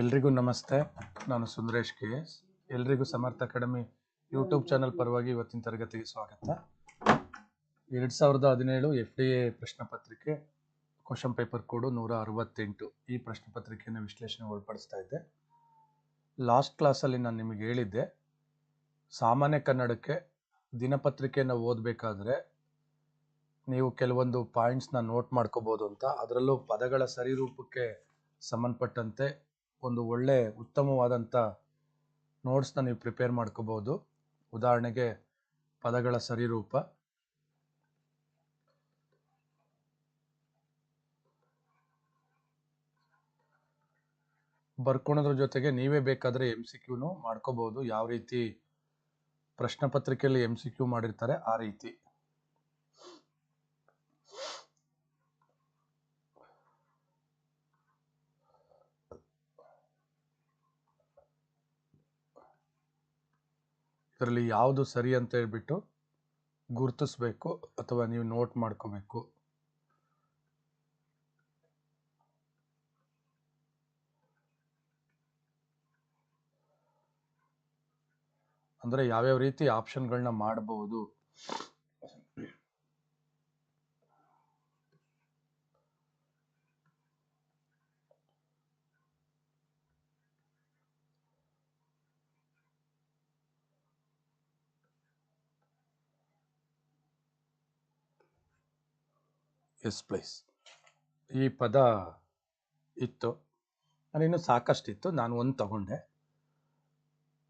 ಎಲ್ರಿಗೂ ನಮಸ್ತೆ. ನಾನು ಸುಂದರೇಶ್ ಕೆ ಎಸ್. ಎಲ್ರಿಗೂ ಸಮರ್ಥ ಅಕಾಡೆಮಿ ಯೂಟ್ಯೂಬ್ ಚಾನಲ್ ಪರವಾಗಿ ಇವತ್ತಿನ ತರಗತಿಗೆ ಸ್ವಾಗತ. ಎರಡು ಸಾವಿರದ ಹದಿನೇಳು ಎಫ್ ಡಿ ಎ ಪ್ರಶ್ನೆ ಪತ್ರಿಕೆ, ಕ್ವಶನ್ ಪೇಪರ್ ಕೋಡು ನೂರ ಅರವತ್ತೆಂಟು. ಈ ಪ್ರಶ್ನೆ ಪತ್ರಿಕೆಯನ್ನು ವಿಶ್ಲೇಷಣೆ ಒಳಪಡಿಸ್ತಾ ಇದ್ದೆ. ಲಾಸ್ಟ್ ಕ್ಲಾಸಲ್ಲಿ ನಾನು ನಿಮಗೆ ಹೇಳಿದ್ದೆ, ಸಾಮಾನ್ಯ ಕನ್ನಡಕ್ಕೆ ದಿನಪತ್ರಿಕೆಯನ್ನು ಓದಬೇಕಾದ್ರೆ ನೀವು ಕೆಲವೊಂದು ಪಾಯಿಂಟ್ಸ್ನ ನೋಟ್ ಮಾಡ್ಕೋಬೋದು ಅಂತ. ಅದರಲ್ಲೂ ಪದಗಳ ಸರಿರೂಪಕ್ಕೆ ಸಂಬಂಧಪಟ್ಟಂತೆ ಒಂದು ಒಳ್ಳೆ ಉತ್ತಮವಾದಂಥ ನೋಟ್ಸ್ನ ನೀವು ಪ್ರಿಪೇರ್ ಮಾಡ್ಕೋಬೋದು ಉದಾಹರಣೆಗೆ ಪದಗಳ ಸರಿರೂಪ. ಬರ್ಕೊಳೋದ್ರ ಜೊತೆಗೆ ನೀವೇ ಬೇಕಾದರೆ ಎಂ ಸಿ ಕ್ಯೂನು ಮಾಡ್ಕೋಬೋದು ಯಾವ ರೀತಿ ಪ್ರಶ್ನೆ ಪತ್ರಿಕೆಯಲ್ಲಿ ಎಂ ಸಿ ಕ್ಯೂ ಮಾಡಿರ್ತಾರೆ ಆ ರೀತಿ. ಇದರಲ್ಲಿ ಯಾವುದು ಸರಿ ಅಂತ ಹೇಳ್ಬಿಟ್ಟು ಗುರುತಿಸ್ಬೇಕು ಅಥವಾ ನೀವು ನೋಟ್ ಮಾಡ್ಕೋಬೇಕು. ಅಂದರೆ ಯಾವ್ಯಾವ ರೀತಿ ಆಪ್ಷನ್ಗಳನ್ನ ಮಾಡಬಹುದು ಎಸ್ ಪ್ಲೇಸ್ ಈ ಪದ ಇತ್ತು. ನಾನಿನ್ನು ಸಾಕಷ್ಟಿತ್ತು. ನಾನು ಒಂದು ತಗೊಂಡೆ.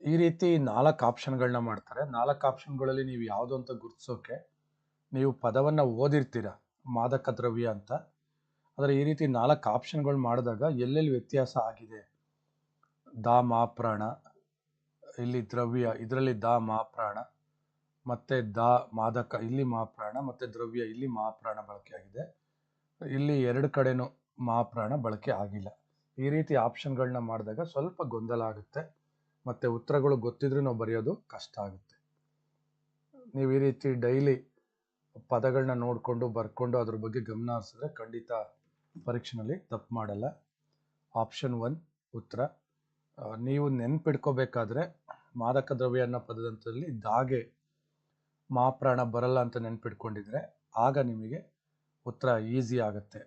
ಈ ರೀತಿ ನಾಲ್ಕು ಆಪ್ಷನ್ಗಳನ್ನ ಮಾಡ್ತಾರೆ. ನಾಲ್ಕು ಆಪ್ಷನ್ಗಳಲ್ಲಿ ನೀವು ಯಾವುದು ಅಂತ ಗುರುತಿಸೋಕೆ ನೀವು ಪದವನ್ನು ಓದಿರ್ತೀರ, ಮಾದಕ ದ್ರವ್ಯ ಅಂತ. ಆದರೆ ಈ ರೀತಿ ನಾಲ್ಕು ಆಪ್ಷನ್ಗಳು ಮಾಡಿದಾಗ ಎಲ್ಲೆಲ್ಲಿ ವ್ಯತ್ಯಾಸ ಆಗಿದೆ? ದಾ ಮಾಪ್ರಾಣ ಇಲ್ಲಿ ದ್ರವ್ಯ, ಇದರಲ್ಲಿ ದಾ ಮಾಪ್ರಾಣ ಮತ್ತೆ ದಾ, ಮಾದಕ, ಇಲ್ಲಿ ಮಹಾಪ್ರಾಣ ಮತ್ತೆ ದ್ರವ್ಯ, ಇಲ್ಲಿ ಮಹಾಪ್ರಾಣ ಬಳಕೆ ಆಗಿದೆ. ಇಲ್ಲಿ ಎರಡು ಕಡೆನೂ ಮಹಾಪ್ರಾಣ ಬಳಕೆ ಆಗಿಲ್ಲ. ಈ ರೀತಿ ಆಪ್ಷನ್ಗಳನ್ನ ಮಾಡಿದಾಗ ಸ್ವಲ್ಪ ಗೊಂದಲ ಆಗುತ್ತೆ. ಮತ್ತೆ ಉತ್ತರಗಳು ಗೊತ್ತಿದ್ರೂ ನಾವು ಬರೆಯೋದು ಕಷ್ಟ ಆಗುತ್ತೆ. ನೀವು ಈ ರೀತಿ ಡೈಲಿ ಪದಗಳನ್ನ ನೋಡಿಕೊಂಡು, ಬರ್ಕೊಂಡು ಅದ್ರ ಬಗ್ಗೆ ಗಮನ ಹರಿಸಿದ್ರೆ ಖಂಡಿತ ಪರೀಕ್ಷೆನಲ್ಲಿ ತಪ್ಪು ಮಾಡಲ್ಲ. ಆಪ್ಷನ್ ಒನ್ ಉತ್ತರ. ನೀವು ನೆನ್ಪಿಡ್ಕೋಬೇಕಾದ್ರೆ ಮಾದಕ ದ್ರವ್ಯ ಅನ್ನೋ ಪದದಂತದಲ್ಲಿ ದಾಗೆ ಮಹಾಪ್ರಾಣ ಬರಲ್ಲ ಅಂತ ನೆನ್ಪಿಟ್ಕೊಂಡಿದ್ರೆ ಆಗ ನಿಮಗೆ ಉತ್ತರ ಈಸಿ ಆಗುತ್ತೆ.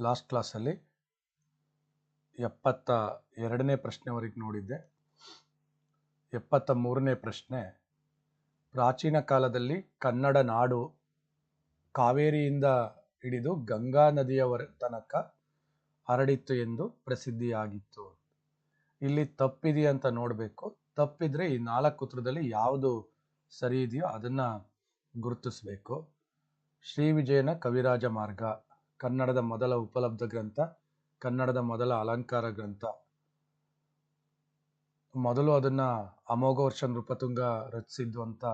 ಲಾಸ್ಟ್ ಕ್ಲಾಸಲ್ಲಿ ಎಪ್ಪತ್ತ ಎರಡನೇ ಪ್ರಶ್ನೆವರೆಗೆ ನೋಡಿದ್ದೆ. ಎಪ್ಪತ್ತ ಮೂರನೇ ಪ್ರಶ್ನೆ ಪ್ರಾಚೀನ ಕಾಲದಲ್ಲಿ ಕನ್ನಡ ನಾಡು ಕಾವೇರಿಯಿಂದ ಹಿಡಿದು ಗಂಗಾ ನದಿಯವರ ತನಕ ಹರಡಿತ್ತು ಎಂದು ಪ್ರಸಿದ್ಧಿಯಾಗಿತ್ತು. ಇಲ್ಲಿ ತಪ್ಪಿದೆಯಾ ಅಂತ ನೋಡಬೇಕು. ತಪ್ಪಿದ್ರೆ ಈ ನಾಲ್ಕು ಉತ್ತರದಲ್ಲಿ ಯಾವುದು ಸರಿ ಇದೆಯೋ ಅದನ್ನ ಗುರುತಿಸಬೇಕು. ಶ್ರೀ ವಿಜಯನ ಕವಿರಾಜ ಮಾರ್ಗ, ಕನ್ನಡದ ಮೊದಲ ಉಪಲಬ್ಧ ಗ್ರಂಥ, ಕನ್ನಡದ ಮೊದಲ ಅಲಂಕಾರ ಗ್ರಂಥ. ಮೊದಲು ಅದನ್ನ ಅಮೋಘವರ್ಷ ನೃಪತುಂಗ ರಚಿಸಿದ್ದು ಅಂತ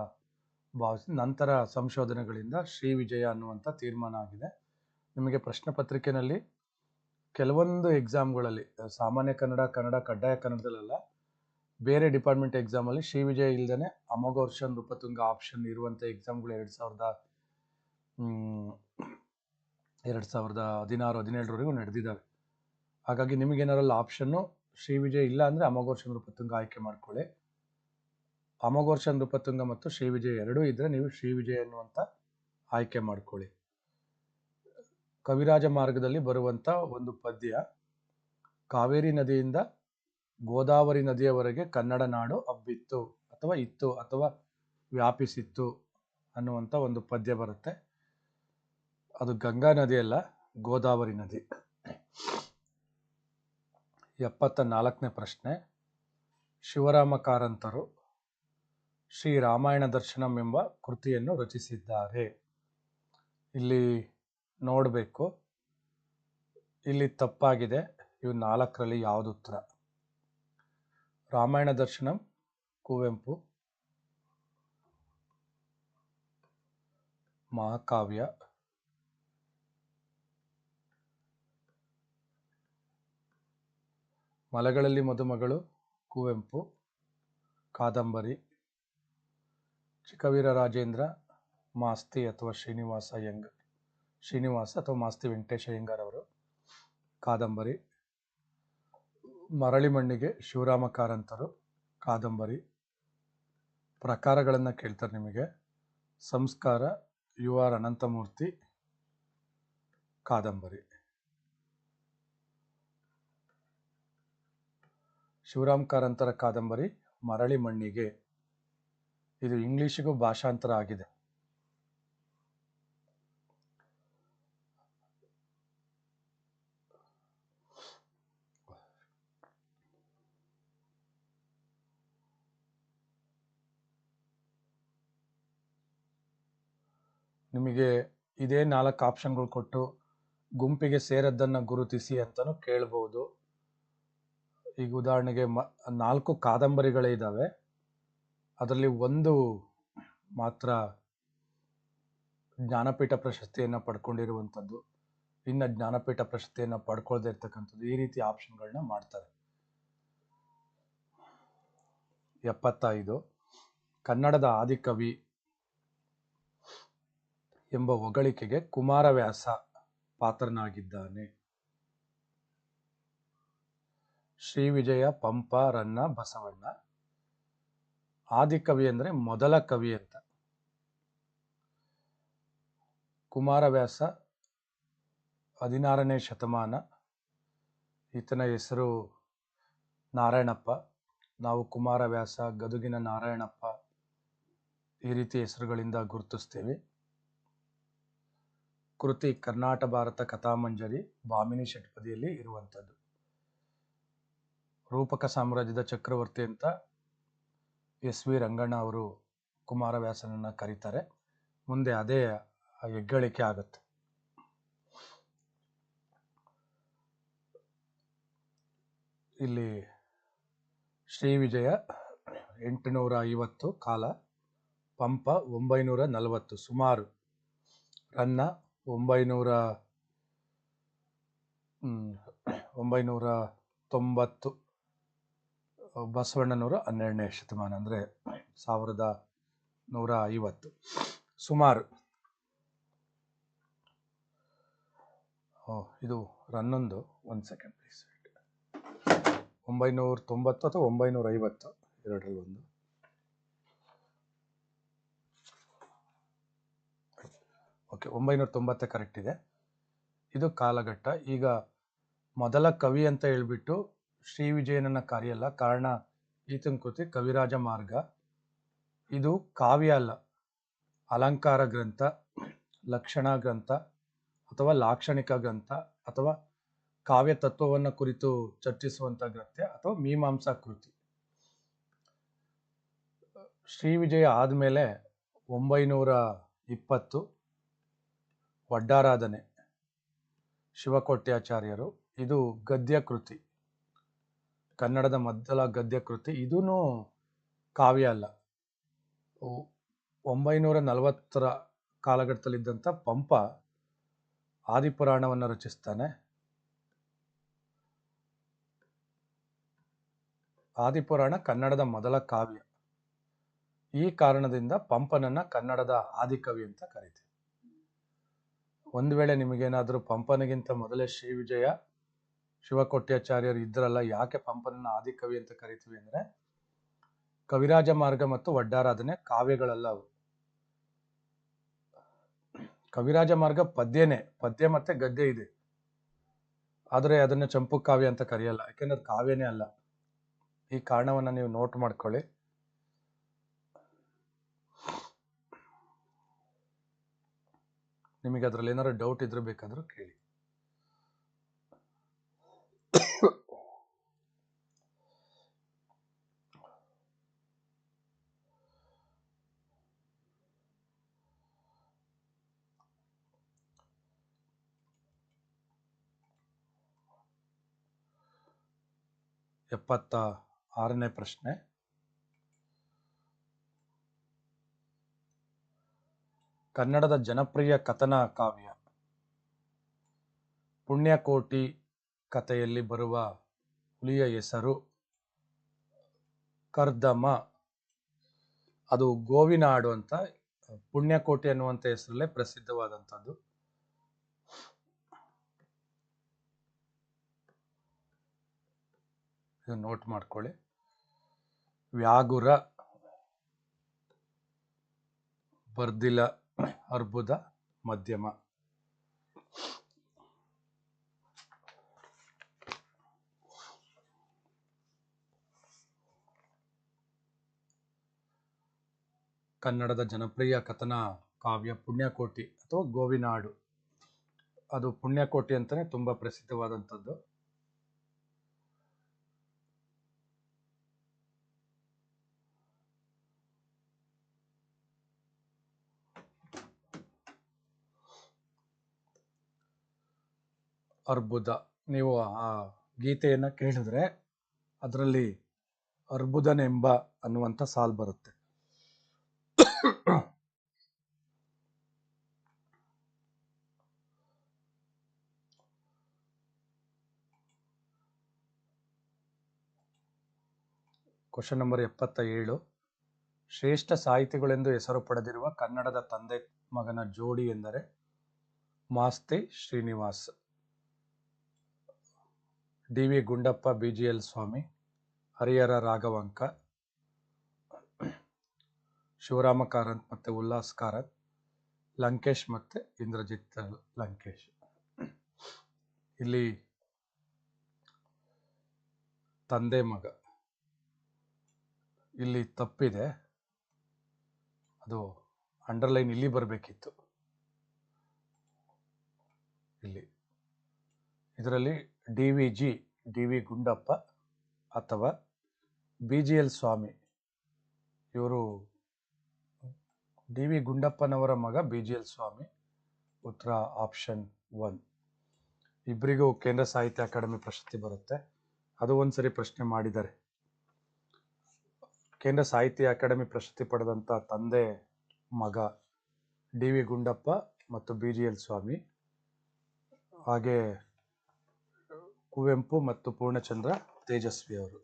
ಭಾವಿಸಿ, ನಂತರ ಸಂಶೋಧನೆಗಳಿಂದ ಶ್ರೀ ವಿಜಯ ಅನ್ನುವಂಥ ತೀರ್ಮಾನ ಆಗಿದೆ. ನಿಮಗೆ ಪ್ರಶ್ನೆ ಪತ್ರಿಕೆಯಲ್ಲಿ ಕೆಲವೊಂದು ಎಕ್ಸಾಮ್ಗಳಲ್ಲಿ ಸಾಮಾನ್ಯ ಕನ್ನಡ ಕನ್ನಡ, ಕಡ್ಡಾಯ ಕನ್ನಡದಲ್ಲೆಲ್ಲ ಬೇರೆ ಡಿಪಾರ್ಟ್ಮೆಂಟ್ ಎಕ್ಸಾಮಲ್ಲಿ ಶ್ರೀ ವಿಜಯ ಇಲ್ದೇ ಅಮೋಘವರ್ಷ ನೃಪತುಂಗ ಆಪ್ಷನ್ ಇರುವಂಥ ಎಕ್ಸಾಮ್ಗಳು ಎರಡು ಸಾವಿರದ ಎರಡು ಸಾವಿರದ ಹದಿನಾರು, ಹದಿನೇಳರವರೆಗೂ ನಡೆದಿದ್ದಾವೆ. ಹಾಗಾಗಿ ನಿಮಗೇನಾರಲ್ಲ ಆಪ್ಷನ್ನು ಶ್ರೀ ವಿಜಯ ಇಲ್ಲ ಅಂದರೆ ಅಮೋಘೋರ್ ಚಂದ್ರಪತುಂಗ ಆಯ್ಕೆ ಮಾಡ್ಕೊಳ್ಳಿ. ಅಮೋಘೋರ್ ಚಂದ್ರಪತುಂಗ ಮತ್ತು ಶ್ರೀ ವಿಜಯ ಎರಡೂ ಇದ್ದರೆ ನೀವು ಶ್ರೀ ವಿಜಯ ಅನ್ನುವಂಥ ಆಯ್ಕೆ ಮಾಡ್ಕೊಳ್ಳಿ. ಕವಿರಾಜ ಮಾರ್ಗದಲ್ಲಿ ಬರುವಂಥ ಒಂದು ಪದ್ಯ, ಕಾವೇರಿ ನದಿಯಿಂದ ಗೋದಾವರಿ ನದಿಯವರೆಗೆ ಕನ್ನಡ ನಾಡು ಹಬ್ಬಿತ್ತು ಅಥವಾ ಇತ್ತು ಅಥವಾ ವ್ಯಾಪಿಸಿತ್ತು ಅನ್ನುವಂಥ ಒಂದು ಪದ್ಯ ಬರುತ್ತೆ. ಅದು ಗಂಗಾ ನದಿ ಅಲ್ಲ ಗೋದಾವರಿ ನದಿ. ಎಪ್ಪತ್ತ ನಾಲ್ಕನೇ ಪ್ರಶ್ನೆ. ಶಿವರಾಮ ಕಾರಂತರು ಶ್ರೀ ರಾಮಾಯಣ ದರ್ಶನಂ ಎಂಬ ಕೃತಿಯನ್ನು ರಚಿಸಿದ್ದಾರೆ. ಇಲ್ಲಿ ನೋಡಬೇಕು. ಇಲ್ಲಿ ತಪ್ಪಾಗಿದೆ. ಇವು ನಾಲ್ಕರಲ್ಲಿ ಯಾವುದು ಉತ್ತರ? ರಾಮಾಯಣ ದರ್ಶನಂ, ಕುವೆಂಪು. ಮಹಾಕಾವ್ಯ. ಮಲೆಗಳಲ್ಲಿ ಮದುಮಗಳು, ಕುವೆಂಪು, ಕಾದಂಬರಿ, ಚಿಕ್ಕವೀರ ರಾಜೇಂದ್ರ, ಮಾಸ್ತಿ ಅಥವಾ ಶ್ರೀನಿವಾಸ ಅಯ್ಯಂಗಾರ್ ಶ್ರೀನಿವಾಸ ಅಥವಾ ಮಾಸ್ತಿ ವೆಂಕಟೇಶ ಅಯ್ಯಂಗಾರ್ ಅವರು ಕಾದಂಬರಿ, ಮರಳಿ ಮಣ್ಣಿಗೆ ಶಿವರಾಮ ಕಾರಂತರು ಕಾದಂಬರಿ, ಪ್ರಕಾರಗಳನ್ನು ಕೇಳ್ತಾರೆ ನಿಮಗೆ, ಸಂಸ್ಕಾರ ಯು ಆರ್ ಅನಂತಮೂರ್ತಿ, ಕಾದಂಬರಿ. ಶಿವರಾಮ್ ಕಾರಂತರ ಕಾದಂಬರಿ ಮರಳಿ ಮಣ್ಣಿಗೆ. ಇದು ಇಂಗ್ಲಿಷಿಗೂ ಭಾಷಾಂತರ ಆಗಿದೆ. ನಿಮಗೆ ಇದೇ ನಾಲ್ಕು ಆಪ್ಷನ್ಗಳು ಕೊಟ್ಟು ಗುಂಪಿಗೆ ಸೇರದ್ದನ್ನು ಗುರುತಿಸಿ ಅಂತಲೂ ಕೇಳ್ಬೋದು. ಈಗ ಉದಾಹರಣೆಗೆ ಮ, ನಾಲ್ಕು ಕಾದಂಬರಿಗಳೇ ಇದ್ದಾವೆ ಅದರಲ್ಲಿ ಒಂದು ಮಾತ್ರ ಜ್ಞಾನಪೀಠ ಪ್ರಶಸ್ತಿಯನ್ನು ಪಡ್ಕೊಂಡಿರುವಂಥದ್ದು. ಇನ್ನು ಜ್ಞಾನಪೀಠ ಪ್ರಶಸ್ತಿಯನ್ನು ಪಡ್ಕೊಳ್ದೇ ಇರ್ತಕ್ಕಂಥದ್ದು ಈ ರೀತಿ ಆಪ್ಷನ್ಗಳನ್ನ ಮಾಡ್ತಾರೆ. ಎಪ್ಪತ್ತೈದು, ಕನ್ನಡದ ಆದಿಕವಿ ಎಂಬ ಹೊಗಳಿಕೆಗೆ ಕುಮಾರವ್ಯಾಸ ಪಾತ್ರನಾಗಿದ್ದಾನೆ. ಶ್ರೀ ವಿಜಯ ಪಂಪ, ರನ್ನ, ಬಸವಣ್ಣ. ಆದಿಕವಿ ಅಂದರೆ ಮೊದಲ ಕವಿ ಅಂತ. ಕುಮಾರವ್ಯಾಸ, ಹದಿನಾರನೇ ಶತಮಾನ. ಈತನ ಹೆಸರು ನಾರಾಯಣಪ್ಪ. ನಾವು ಕುಮಾರವ್ಯಾಸ, ಗದುಗಿನ ನಾರಾಯಣಪ್ಪ ಈ ರೀತಿ ಹೆಸರುಗಳಿಂದ ಗುರುತಿಸ್ತೇವೆ. ಕೃತಿ ಕರ್ನಾಟ ಭಾರತ ಕಥಾಮಂಜರಿ ಭಾಮಿನಿ ಷಟ್ಪದಿಯಲ್ಲಿ ಇರುವಂಥದ್ದು. ರೂಪಕ ಸಾಮ್ರಾಜ್ಯದ ಚಕ್ರವರ್ತಿ ಅಂತ ಎಸ್ ವಿ ರಂಗಣ್ಣ ಅವರು ಕುಮಾರವ್ಯಾಸನನ್ನು ಕರೀತಾರೆ. ಮುಂದೆ ಅದೇ ಹೆಗ್ಗಳಿಕೆ ಆಗುತ್ತೆ. ಇಲ್ಲಿ ಶ್ರೀ ವಿಜಯ ಎಂಟುನೂರ ಐವತ್ತು ಕಾಲ, ಪಂಪ ಒಂಬೈನೂರ ನಲವತ್ತು, ಸುಮಾರು, ರನ್ನ ಒಂಬೈನೂರ ಒಂಬೈನೂರ ತೊಂಬತ್ತು. ಬಸವಣ್ಣನವರು ಹನ್ನೆರಡನೇ ಶತಮಾನ ಅಂದರೆ ಸಾವಿರದ ನೂರ ಐವತ್ತು. ಸುಮಾರು. ಇದು ರನ್ನೊಂದು. ಒಂದು ಸೆಕೆಂಡ್ ಪ್ಲೀಸ್ ಒಂಬೈನೂರ ತೊಂಬತ್ತು ಅಥವಾ ಒಂಬೈನೂರ ಐವತ್ತು. ಎರಡರಲ್ಲಿ ಒಂದು. ಓಕೆ ಒಂಬೈನೂರ ತೊಂಬತ್ತೇ ಕರೆಕ್ಟ್ ಇದೆ. ಇದು ಕಾಲಘಟ್ಟ. ಈಗ ಮೊದಲ ಕವಿ ಅಂತ ಹೇಳ್ಬಿಟ್ಟು ಶ್ರೀ ವಿಜಯನನ್ನ ಕರೆಯಲ್ಲ. ಕಾರಣ ಈತನ ಕೃತಿ, ಕವಿರಾಜ ಮಾರ್ಗ. ಇದು ಕಾವ್ಯ ಅಲ್ಲ. ಅಲಂಕಾರ ಗ್ರಂಥ, ಲಕ್ಷಣ ಗ್ರಂಥ, ಅಥವಾ ಲಾಕ್ಷಣಿಕ ಗ್ರಂಥ, ಅಥವಾ ಕಾವ್ಯ ತತ್ವವನ್ನು ಕುರಿತು ಚರ್ಚಿಸುವಂಥ ಗ್ರಂಥ, ಅಥವಾ ಮೀಮಾಂಸಾ ಕೃತಿ. ಶ್ರೀ ವಿಜಯ ಆದಮೇಲೆ ಒಂಬೈನೂರ ಇಪ್ಪತ್ತು ವಡ್ಡಾರಾಧನೆ ಶಿವಕೋಟ್ಯಾಚಾರ್ಯರು. ಇದು ಗದ್ಯ ಕೃತಿ. ಕನ್ನಡದ ಮೊದಲ ಗದ್ಯ ಕೃತಿ ಇದೂ ಕಾವ್ಯ ಅಲ್ಲ. ಒಂಬೈನೂರ ನಲವತ್ತರ ಕಾಲಘಟ್ಟದಲ್ಲಿದ್ದಂಥ ಪಂಪ ಆದಿಪುರಾಣವನ್ನು ರಚಿಸ್ತಾನೆ. ಆದಿಪುರಾಣ ಕನ್ನಡದ ಮೊದಲ ಕಾವ್ಯ. ಈ ಕಾರಣದಿಂದ ಪಂಪನನ್ನ ಕನ್ನಡದ ಆದಿಕವಿ ಅಂತ ಕರಿತೀವಿ. ಒಂದು ವೇಳೆ ನಿಮಗೇನಾದರೂ ಪಂಪನಿಗಿಂತ ಮೊದಲೇ ಶ್ರೀ ವಿಜಯ ಶಿವಕೋಟ್ಯಾಚಾರ್ಯರು ಇದ್ರಲ್ಲ, ಯಾಕೆ ಪಂಪನನ್ನು ಆದಿಕವಿ ಅಂತ ಕರಿತೀವಿ ಅಂದರೆ, ಕವಿರಾಜ ಮಾರ್ಗ ಮತ್ತು ವಡ್ಡಾರಾಧನೆ ಕಾವ್ಯಗಳಲ್ಲ ಅವು. ಕವಿರಾಜ ಮಾರ್ಗ ಪದ್ಯನೇ, ಪದ್ಯ ಮತ್ತೆ ಗದ್ಯ ಇದೆ. ಆದರೆ ಅದನ್ನ ಚಂಪು ಕಾವ್ಯ ಅಂತ ಕರೆಯಲ್ಲ, ಯಾಕೆಂದ್ರೆ ಕಾವ್ಯನೇ ಅಲ್ಲ. ಈ ಕಾರಣವನ್ನ ನೀವು ನೋಟ್ ಮಾಡ್ಕೊಳ್ಳಿ. ನಿಮಗೆ ಅದರಲ್ಲಿ ಏನಾದ್ರು ಡೌಟ್ ಇದ್ರೆ ಬೇಕಾದರೂ ಕೇಳಿ. ಎಪ್ಪತ್ತ ಆರನೇ ಪ್ರಶ್ನೆ. ಕನ್ನಡದ ಜನಪ್ರಿಯ ಕಥನ ಕಾವ್ಯ. ಪುಣ್ಯಕೋಟಿ ಕಥೆಯಲ್ಲಿ ಬರುವ ಹುಲಿಯ ಹೆಸರು ಕರ್ದಮ. ಅದು ಗೋವಿನಾಡು ಅಂತ, ಪುಣ್ಯಕೋಟಿ ಅನ್ನುವಂಥ ಹೆಸರಲ್ಲೇ ಪ್ರಸಿದ್ಧವಾದಂಥದ್ದು. ಇದು ನೋಟ್ ಮಾಡ್ಕೊಳ್ಳಿ. ವ್ಯಾಗುರ, ಬರ್ದಿಲ, ಅರ್ಬುದ, ಮಧ್ಯಮ. ಕನ್ನಡದ ಜನಪ್ರಿಯ ಕಥನ ಕಾವ್ಯ ಪುಣ್ಯಕೋಟಿ ಅಥವಾ ಗೋವಿನಾಡು. ಅದು ಪುಣ್ಯಕೋಟಿ ಅಂತಲೇ ತುಂಬಾ ಪ್ರಸಿದ್ಧವಾದಂಥದ್ದು. ಅರ್ಬುದ. ನೀವು ಆ ಗೀತೆಯನ್ನು ಕೇಳಿದ್ರೆ ಅದರಲ್ಲಿ ಅರ್ಬುದನೆಂಬ ಅನ್ನುವಂಥ ಸಾಲ್ ಬರುತ್ತೆ. ಕ್ವಶನ್ ನಂಬರ್ ಎಪ್ಪತ್ತ ಏಳು ಶ್ರೇಷ್ಠ ಸಾಹಿತಿಗಳೆಂದು ಹೆಸರು ಪಡೆದಿರುವ ಕನ್ನಡದ ತಂದೆ ಮಗನ ಜೋಡಿ ಎಂದರೆ Masti Srinivas. D V Gundappa, B G L Swami, Harihara Raghavanka, Shivarama Karanth ಮತ್ತು ಉಲ್ಲಾಸ್ ಕಾರಂತ್, ಲಂಕೇಶ್ ಮತ್ತು ಇಂದ್ರಜಿತ್ ಲಂಕೇಶ್. ಇಲ್ಲಿ ತಂದೆ ಮಗ. ಇಲ್ಲಿ ತಪ್ಪಿದೆ. ಅದು ಅಂಡರ್ಲೈನ್ ಇಲ್ಲಿ ಬರಬೇಕಿತ್ತು. ಇಲ್ಲಿ. ಇದರಲ್ಲಿ D V G, D V Gundappa ಅಥವಾ ಬಿ ಜಿ ಎಲ್ ಸ್ವಾಮಿ. ಇವರು ಡಿ ವಿ ಗುಂಡಪ್ಪನವರ ಮಗ, ಬಿ ಜಿ ಎಲ್ ಸ್ವಾಮಿ. ಉತ್ತರ ಆಪ್ಷನ್ ಒನ್. ಇಬ್ಬರಿಗೂ ಕೇಂದ್ರ ಸಾಹಿತ್ಯ ಅಕಾಡೆಮಿ ಪ್ರಶಸ್ತಿ ಬರುತ್ತೆ. ಅದು ಒಂದ್ಸರಿ ಪ್ರಶ್ನೆ ಮಾಡಿದ್ದಾರೆ ಕೇಂದ್ರ ಸಾಹಿತ್ಯ ಅಕಾಡೆಮಿ ಪ್ರಶಸ್ತಿ ಪಡೆದಂಥ ತಂದೆ, ಮಗ ಡಿ ವಿ ಗುಂಡಪ್ಪ ಮತ್ತು ಬಿ ಜಿ ಎಲ್ ಸ್ವಾಮಿ. ಹಾಗೆ ಕುವೆಂಪು ಮತ್ತು ಪೂರ್ಣಚಂದ್ರ ತೇಜಸ್ವಿ ಅವರು.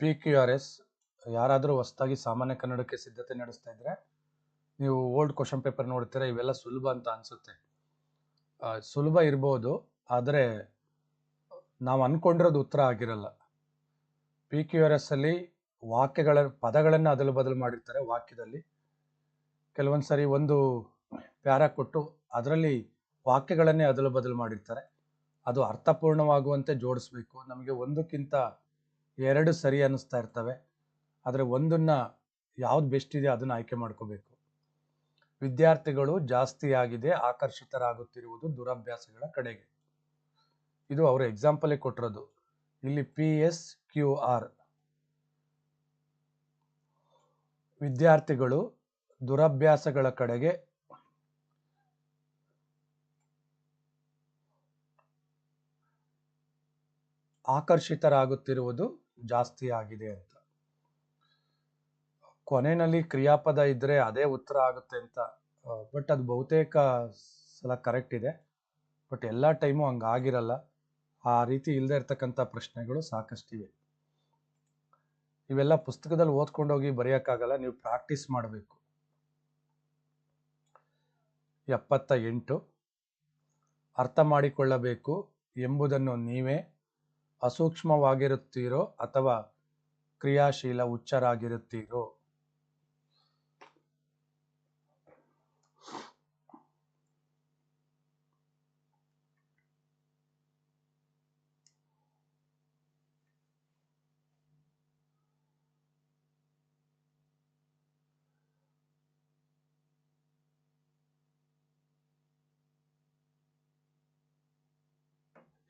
ಪಿ ಕ್ಯೂ ಆರ್ ಎಸ್ ಯಾರಾದರೂ ಹೊಸದಾಗಿ ಸಾಮಾನ್ಯ ಕನ್ನಡಕ್ಕೆ ಸಿದ್ಧತೆ ನಡೆಸ್ತಾ ಇದ್ರೆ ನೀವು ಓಲ್ಡ್ ಕ್ವಶನ್ ಪೇಪರ್ ನೋಡ್ತೀರಾ, ಇವೆಲ್ಲ ಸುಲಭ ಅಂತ ಅನ್ಸುತ್ತೆ. ಸುಲಭ ಇರ್ಬೋದು ಆದರೆ ನಾವು ಅಂದ್ಕೊಂಡಿರೋದು ಉತ್ತರ ಆಗಿರಲ್ಲ. ಪಿ ಕ್ಯೂ ಆರ್ ಎಸ್ ಅಲ್ಲಿ ವಾಕ್ಯಗಳ ಪದಗಳನ್ನು ಅದಲು ಬದಲು ಮಾಡಿರ್ತಾರೆ ವಾಕ್ಯದಲ್ಲಿ. ಕೆಲವೊಂದು ಸರಿ ಒಂದು ಪ್ಯಾರ ಕೊಟ್ಟು ಅದರಲ್ಲಿ ವಾಕ್ಯಗಳನ್ನೇ ಅದಲು ಬದಲು ಮಾಡಿರ್ತಾರೆ. ಅದು ಅರ್ಥಪೂರ್ಣವಾಗುವಂತೆ ಜೋಡಿಸ್ಬೇಕು. ನಮಗೆ ಒಂದಕ್ಕಿಂತ ಎರಡು ಸರಿ ಅನ್ನಿಸ್ತಾ ಇರ್ತವೆ. ಆದರೆ ಒಂದನ್ನ ಯಾವ್ದು ಬೆಸ್ಟ್ ಇದೆ ಅದನ್ನ ಆಯ್ಕೆ ಮಾಡ್ಕೋಬೇಕು. ವಿದ್ಯಾರ್ಥಿಗಳು ಜಾಸ್ತಿ ಆಗಿದೆ ಆಕರ್ಷಿತರಾಗುತ್ತಿರುವುದು ದುರಭ್ಯಾಸಗಳ ಕಡೆಗೆ. ಇದು ಅವರು ಎಕ್ಸಾಂಪಲ್ ಕೊಟ್ಟಿರೋದು. ಇಲ್ಲಿ ಪಿ ಎಸ್ ಕ್ಯೂ ಆರ್ ವಿದ್ಯಾರ್ಥಿಗಳು ದುರಭ್ಯಾಸಗಳ ಕಡೆಗೆ ಆಕರ್ಷಿತರಾಗುತ್ತಿರುವುದು ಜಾಸ್ತಿ ಆಗಿದೆ ಅಂತ. ಕೊನೆಯಲ್ಲಿ ಕ್ರಿಯಾಪದ ಇದ್ರೆ ಅದೇ ಉತ್ತರ ಆಗುತ್ತೆ ಅಂತ. ಬಟ್ ಅದು ಬಹುತೇಕ ಸಲ ಕರೆಕ್ಟ್ ಇದೆ. ಬಟ್ ಎಲ್ಲ ಟೈಮು ಹಂಗಾಗಿರಲ್ಲ. ಆ ರೀತಿ ಇಲ್ಲದೆ ಇರ್ತಕ್ಕಂಥ ಪ್ರಶ್ನೆಗಳು ಸಾಕಷ್ಟಿವೆ. ಇವೆಲ್ಲ ಪುಸ್ತಕದಲ್ಲಿ ಓದ್ಕೊಂಡೋಗಿ ಬರೆಯೋಕ್ಕಾಗಲ್ಲ, ನೀವು ಪ್ರಾಕ್ಟೀಸ್ ಮಾಡಬೇಕು. ಎಪ್ಪತ್ತ ಎಂಟು ಅರ್ಥ ಮಾಡಿಕೊಳ್ಳಬೇಕು ಎಂಬುದನ್ನು ನೀವೇ ಅಸೂಕ್ಷ್ಮವಾಗಿರುತ್ತೀರೋ ಅಥವಾ ಕ್ರಿಯಾಶೀಲ ಹುಚ್ಚರಾಗಿರುತ್ತೀರೋ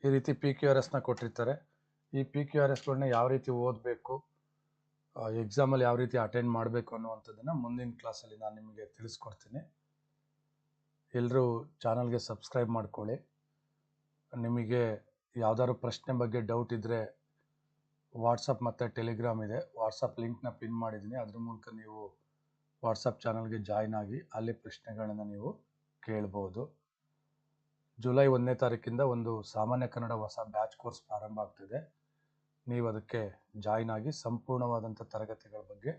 ಈ ರೀತಿ ಪಿ ಕ್ಯೂ ಆರ್ ಎಸ್ನ ಕೊಟ್ಟಿರ್ತಾರೆ. ಈ ಪಿ ಕ್ಯೂ ಆರ್ ಎಸ್ಗಳನ್ನ ಯಾವ ರೀತಿ ಓದಬೇಕು ಎಕ್ಸಾಮಲ್ಲಿ ಯಾವ ರೀತಿ ಅಟೆಂಡ್ ಮಾಡಬೇಕು ಅನ್ನುವಂಥದ್ದನ್ನು ಮುಂದಿನ ಕ್ಲಾಸಲ್ಲಿ ನಾನು ನಿಮಗೆ ತಿಳಿಸ್ಕೊಡ್ತೀನಿ. ಎಲ್ಲರೂ ಚಾನಲ್ಗೆ ಸಬ್ಸ್ಕ್ರೈಬ್ ಮಾಡ್ಕೊಳ್ಳಿ. ನಿಮಗೆ ಯಾವುದಾದ್ರು ಪ್ರಶ್ನೆ ಬಗ್ಗೆ ಡೌಟ್ ಇದ್ದರೆ ವಾಟ್ಸಪ್ ಮತ್ತು ಟೆಲಿಗ್ರಾಮ್ ಇದೆ. ವಾಟ್ಸಪ್ ಲಿಂಕ್ನ ಪಿನ್ ಮಾಡಿದ್ದೀನಿ. ಅದ್ರ ಮೂಲಕ ನೀವು ವಾಟ್ಸಪ್ ಚಾನಲ್ಗೆ ಜಾಯ್ನ್ ಆಗಿ ಅಲ್ಲಿ ಪ್ರಶ್ನೆಗಳನ್ನು ನೀವು ಕೇಳ್ಬೋದು. ಜುಲೈ ಒಂದನೇ ತಾರೀಕಿಂದ ಒಂದು ಸಾಮಾನ್ಯ ಕನ್ನಡ ಹೊಸ ಬ್ಯಾಚ್ ಕೋರ್ಸ್ ಪ್ರಾರಂಭ ಆಗ್ತಿದೆ. ನೀವು ಅದಕ್ಕೆ ಜಾಯ್ನ್ ಆಗಿ ಸಂಪೂರ್ಣವಾದಂಥ ತರಗತಿಗಳ ಬಗ್ಗೆ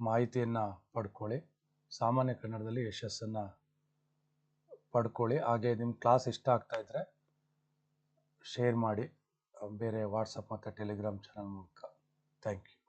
ಮಾಹಿತಿಯನ್ನು ಪಡ್ಕೊಳ್ಳಿ. ಸಾಮಾನ್ಯ ಕನ್ನಡದಲ್ಲಿ ಯಶಸ್ಸನ್ನು ಪಡ್ಕೊಳ್ಳಿ. ಹಾಗೆ ನಿಮ್ಮ ಕ್ಲಾಸ್ ಇಷ್ಟ ಆಗ್ತಾ ಇದ್ದರೆ ಶೇರ್ ಮಾಡಿ. ಬೇರೆ ವಾಟ್ಸಪ್ ಮತ್ತು ಟೆಲಿಗ್ರಾಮ್ ಚಾನಲ್ ಮೂಲಕ. Thank you